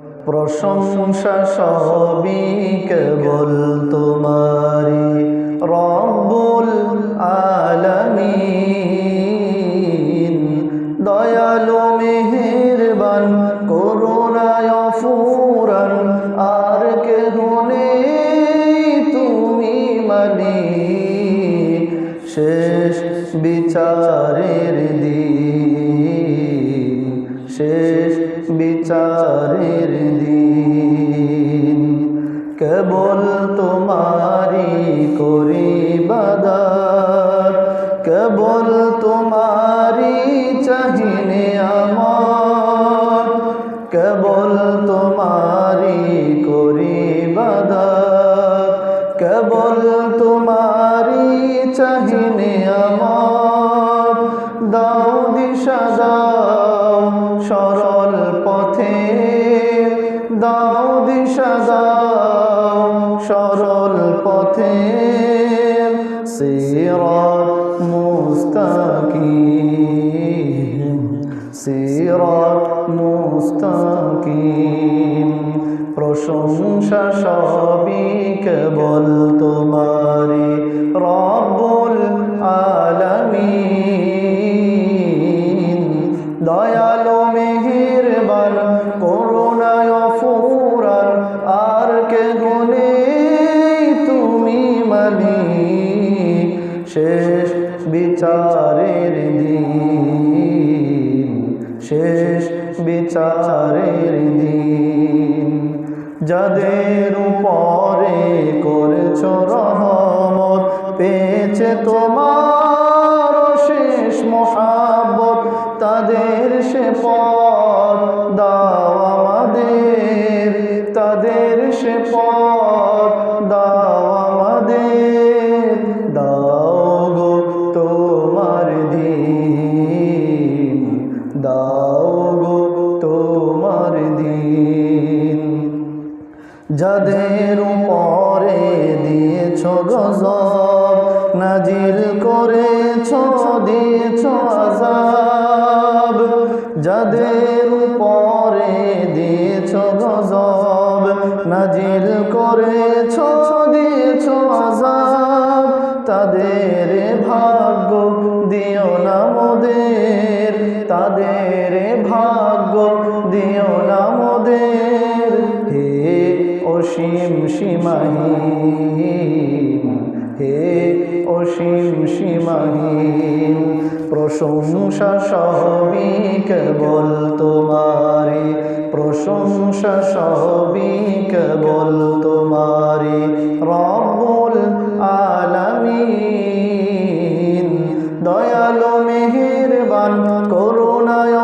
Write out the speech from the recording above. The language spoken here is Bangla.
প্রশংসা সবই কেবল তোমারি রব্বুল আলামিন, দয়ালু, মেহেরবান, করুণায় ফুরান আর কে ধনে তুমি মানি। শেষ বিচারের দিন, শেষ বিচারের কেবল তোমারি করি বাদার কেবল তোমারি পথে সিরাত মুস্তাকিম সিরাত মুস্তাকিম প্রশংসা সবই কেবল বিচারের দিন শেষ বিচারের দিন। যাদের উপরে করেছ রহমত পেয়েছে তোমার দাও গো তোমার দিন। যাদের উপরে দিয়েছ গজব, নাজিল করেছ, দিয়েছ আজাব যাদের উপরে দিয়েছ গজব, নাজিল করেছ, দিয়েছ আজাব তাদের সীমাহীন হে অসীম সীমাহীন, প্রশংসা সবই কেবল তোমারি, প্রশংসা সবই কেবল তোমারি আলামিন। দয়ালু, মেহেরবান, করুণায়